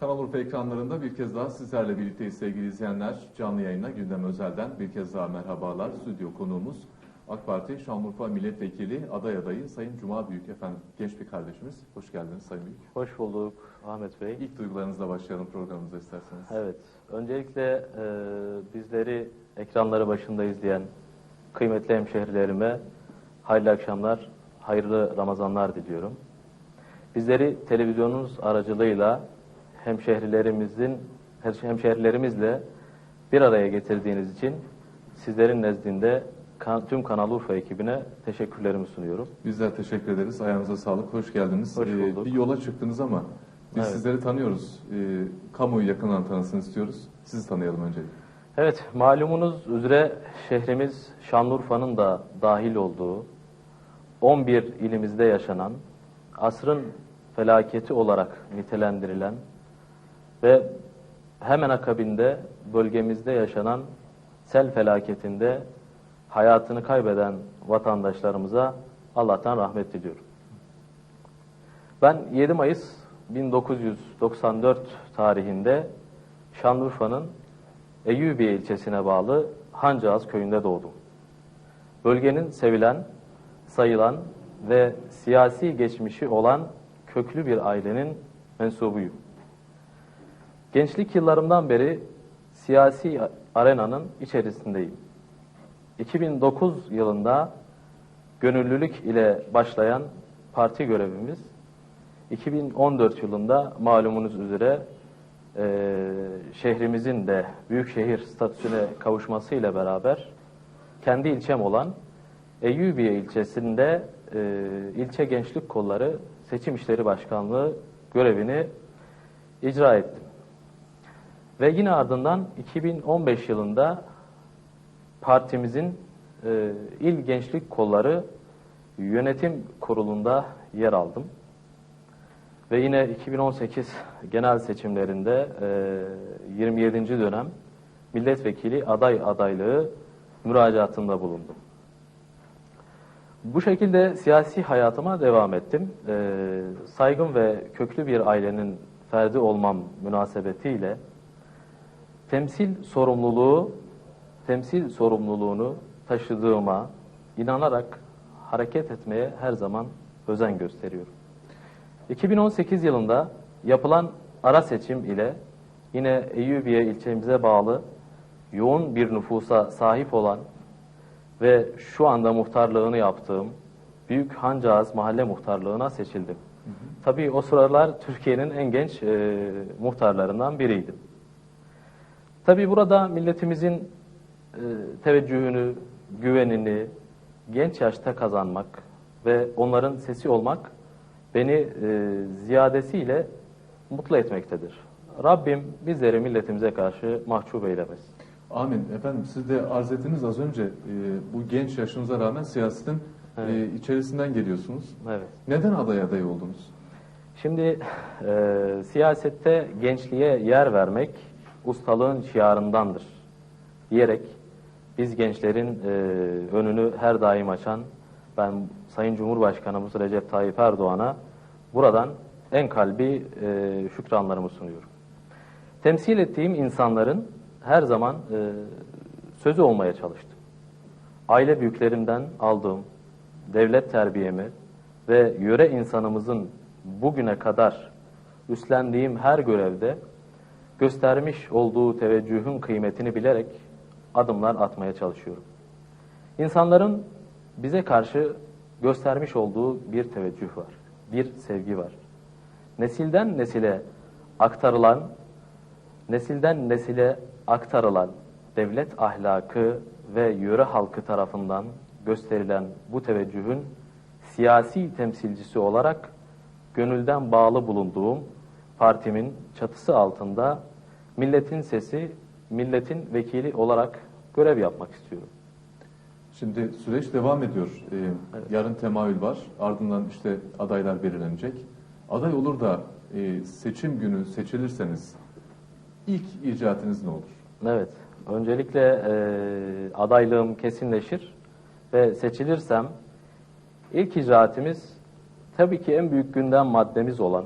Kanal Urfa ekranlarında bir kez daha sizlerle birlikteyiz sevgili izleyenler. Canlı yayına Gündem Özel'den bir kez daha merhabalar. Stüdyo konuğumuz AK Parti Şanlıurfa Milletvekili aday adayı Sayın Cuma Büyük efendim. Genç bir kardeşimiz. Hoş geldiniz Sayın Büyük. Hoş bulduk Ahmet Bey. İlk duygularınızla başlayalım programımıza isterseniz. Evet, öncelikle e, bizleri ekranları başında izleyen kıymetli hemşehrilerime hayırlı akşamlar, hayırlı Ramazanlar diliyorum. Bizleri televizyonunuz aracılığıyla hemşehrilerimizin hemşehrilerimizle bir araya getirdiğiniz için sizlerin nezdinde kan- tüm Kanal Urfa ekibine teşekkürlerimi sunuyorum. Bizler teşekkür ederiz. Ayağınıza sağlık. Hoş geldiniz. Hoş Ee, bulduk. bir yola çıktınız ama biz Evet. sizleri tanıyoruz. Ee, kamuoyu yakından tanısın istiyoruz. Sizi tanıyalım öncelikle. Evet, malumunuz üzere şehrimiz Şanlıurfa'nın da dahil olduğu 11 ilimizde yaşanan, asrın felaketi olarak nitelendirilen ve hemen akabinde bölgemizde yaşanan sel felaketinde hayatını kaybeden vatandaşlarımıza Allah'tan rahmet diliyorum. Ben 7 Mayıs 1994 tarihinde Şanlıurfa'nın Eyyubiye ilçesine bağlı Hancağız köyünde doğdum. Bölgenin sevilen, sayılan ve siyasi geçmişi olan köklü bir ailenin mensubuyum. Gençlik yıllarımdan beri siyasi arenanın içerisindeyim. 2009 yılında gönüllülük ile başlayan parti görevimiz 2014 yılında malumunuz üzere e, şehrimizin de büyükşehir statüsüne kavuşmasıyla beraber kendi ilçem olan Eyyubiye ilçesinde e, ilçe gençlik kolları seçim işleri başkanlığı görevini icra ettim. Ve yine ardından 2015 yılında partimizin e, il gençlik kolları yönetim kurulunda yer aldım. Ve yine 2018 genel seçimlerinde e, 27. dönem milletvekili aday adaylığı müracaatında bulundum. Bu şekilde siyasi hayatıma devam ettim. E, saygın ve köklü bir ailenin ferdi olmam münasebetiyle temsil sorumluluğu, temsil sorumluluğunu taşıdığıma inanarak hareket etmeye her zaman özen gösteriyorum. 2018 yılında yapılan ara seçim ile yine Eyyubiye ilçemize bağlı yoğun bir nüfusa sahip olan ve şu anda muhtarlığını yaptığım Büyük Hancağız Mahalle Muhtarlığına seçildim. Tabii o sıralar Türkiye'nin en genç e, muhtarlarından biriydim. Tabii burada milletimizin e, teveccühünü, güvenini genç yaşta kazanmak ve onların sesi olmak beni e, ziyadesiyle mutlu etmektedir. Rabbim bizleri milletimize karşı mahcup eylemesin. Amin. Efendim siz de arz ettiniz az önce e, bu genç yaşınıza rağmen siyasetin e, Evet. içerisinden geliyorsunuz. Evet. Neden aday adayı oldunuz? Şimdi e, siyasette gençliğe yer vermek ustalığın şiarındandır diyerek biz gençlerin e, önünü her daim açan ben Sayın Cumhurbaşkanımız Recep Tayyip Erdoğan'a buradan en kalbi e, şükranlarımı sunuyorum. Temsil ettiğim insanların her zaman e, sözü olmaya çalıştım. Aile büyüklerimden aldığım devlet terbiyemi ve yöre insanımızın bugüne kadar üstlendiğim her görevde göstermiş olduğu teveccühün kıymetini bilerek adımlar atmaya çalışıyorum. İnsanların bize karşı göstermiş olduğu bir teveccüh var, bir sevgi var. Nesilden nesile aktarılan, nesilden nesile aktarılan devlet ahlakı ve yöre halkı tarafından gösterilen bu teveccühün siyasi temsilcisi olarak gönülden bağlı bulunduğum partimin çatısı altında milletin sesi, milletin vekili olarak görev yapmak istiyorum. Şimdi süreç devam ediyor. E, Yarın temayül var. Ardından işte adaylar belirlenecek. Aday olur da e, seçim günü seçilirseniz ilk icraatınız ne olur? Evet, öncelikle e, adaylığım kesinleşir ve seçilirsem ilk icraatimiz tabii ki en büyük gündem maddemiz olan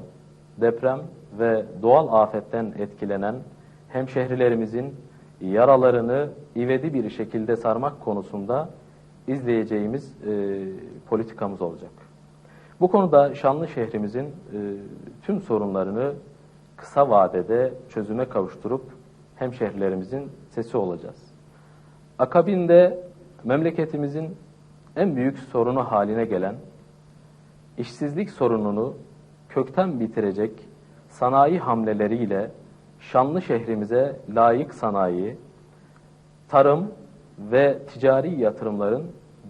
deprem ve doğal afetten etkilenen hemşehrilerimizin yaralarını ivedi bir şekilde sarmak konusunda izleyeceğimiz e, politikamız olacak. Bu konuda şanlı şehrimizin e, tüm sorunlarını kısa vadede çözüme kavuşturup hemşehrilerimizin sesi olacağız. Akabinde memleketimizin en büyük sorunu haline gelen işsizlik sorununu kökten bitirecek sanayi hamleleriyle şanlı şehrimize layık sanayi, tarım ve ticari yatırımların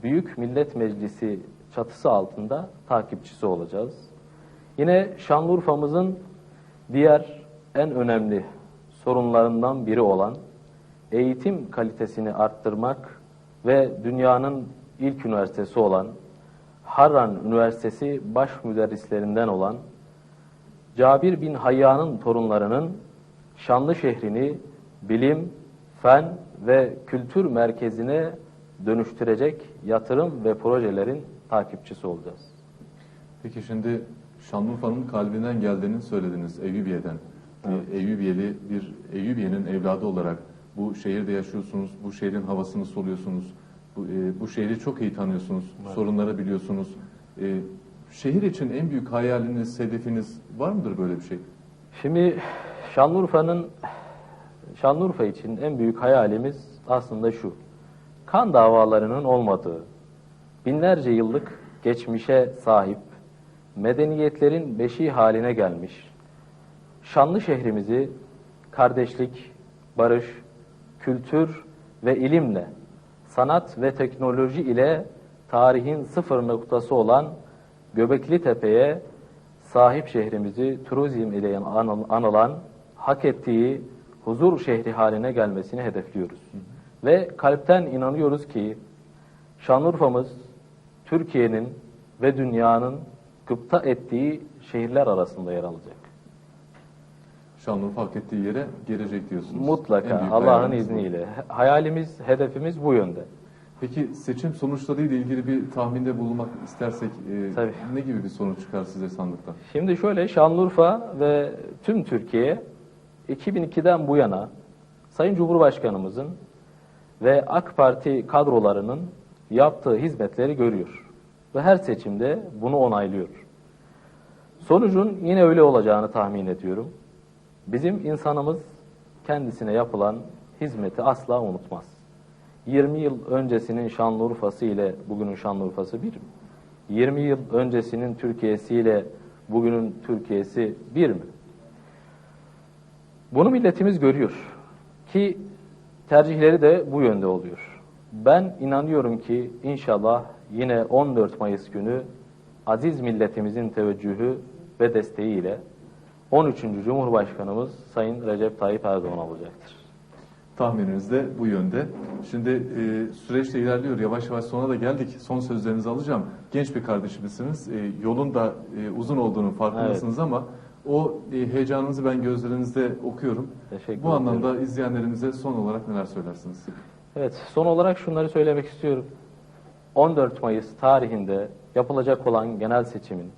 Büyük Millet Meclisi çatısı altında takipçisi olacağız. Yine Şanlıurfa'mızın diğer en önemli sorunlarından biri olan eğitim kalitesini arttırmak ve dünyanın ilk üniversitesi olan Harran Üniversitesi baş müderrislerinden olan Cabir bin Hayya'nın torunlarının şanlı şehrini bilim, fen ve kültür merkezine dönüştürecek yatırım ve projelerin takipçisi olacağız. Peki şimdi Şanlıurfa'nın kalbinden geldiğini söylediniz Eyyubiye'den. Bir Eyyubiyeli bir Eyyubiye'nin evladı olarak bu şehirde yaşıyorsunuz, bu şehrin havasını soluyorsunuz, bu, e, bu şehri çok iyi tanıyorsunuz, sorunları biliyorsunuz. E, şehir için en büyük hayaliniz, hedefiniz var mıdır böyle bir şey? Şimdi Şanlıurfa'nın Şanlıurfa için en büyük hayalimiz aslında şu. Kan davalarının olmadığı, binlerce yıllık geçmişe sahip, medeniyetlerin beşiği haline gelmiş, şanlı şehrimizi kardeşlik, barış, kültür ve ilimle, sanat ve teknoloji ile tarihin sıfır noktası olan Göbekli Tepe'ye sahip şehrimizi turizm ile anıl- anılan, hak ettiği huzur şehri haline gelmesini hedefliyoruz. Ve kalpten inanıyoruz ki Şanlıurfa'mız Türkiye'nin ve dünyanın gıpta ettiği şehirler arasında yer alacak. Şanlıurfa hak ettiği yere gelecek diyorsunuz. Mutlaka Allah'ın bu. izniyle. Hayalimiz, hedefimiz bu yönde. Peki seçim sonuçlarıyla ilgili bir tahminde bulunmak istersek e, Tabii. ne gibi bir sonuç çıkar size sandıktan? Şimdi şöyle Şanlıurfa ve tüm Türkiye 2002'den bu yana Sayın Cumhurbaşkanımızın ve AK Parti kadrolarının yaptığı hizmetleri görüyor. Ve her seçimde bunu onaylıyor. Sonucun yine öyle olacağını tahmin ediyorum. Bizim insanımız kendisine yapılan hizmeti asla unutmaz. 20 yıl öncesinin Şanlıurfası ile bugünün Şanlıurfası bir mi? 20 yıl öncesinin Türkiye'si ile bugünün Türkiye'si bir mi? Bunu milletimiz görüyor ki tercihleri de bu yönde oluyor. Ben inanıyorum ki inşallah yine 14 Mayıs günü aziz milletimizin teveccühü ve desteğiyle 13. Cumhurbaşkanımız Sayın Recep Tayyip Erdoğan olacaktır. Tahmininiz de bu yönde. Şimdi e, süreç de ilerliyor. Yavaş yavaş sona da geldik. Son sözlerinizi alacağım. Genç bir kardeşimizsiniz. E, yolun da e, uzun olduğunu farkındasınız ama o e, heyecanınızı ben gözlerinizde okuyorum. Teşekkür Bu ederim. anlamda izleyenlerimize son olarak neler söylersiniz? Evet, son olarak şunları söylemek istiyorum. 14 Mayıs tarihinde yapılacak olan genel seçimin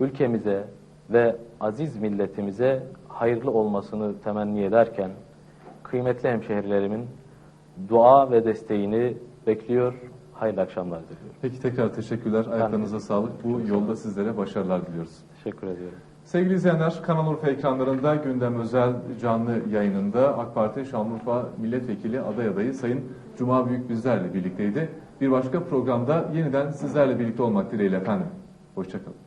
ülkemize ve aziz milletimize hayırlı olmasını temenni ederken kıymetli hemşehrilerimin dua ve desteğini bekliyor. Hayırlı akşamlar diliyorum. Peki tekrar teşekkürler. Ayaklarınıza sağlık. Bu yolda sizlere başarılar diliyoruz. Teşekkür ediyorum. Sevgili izleyenler, Kanal Urfa ekranlarında gündem özel canlı yayınında AK Parti Şanlıurfa Milletvekili aday adayı Sayın Cuma Büyük bizlerle birlikteydi. Bir başka programda yeniden sizlerle birlikte olmak dileğiyle efendim. Hoşçakalın.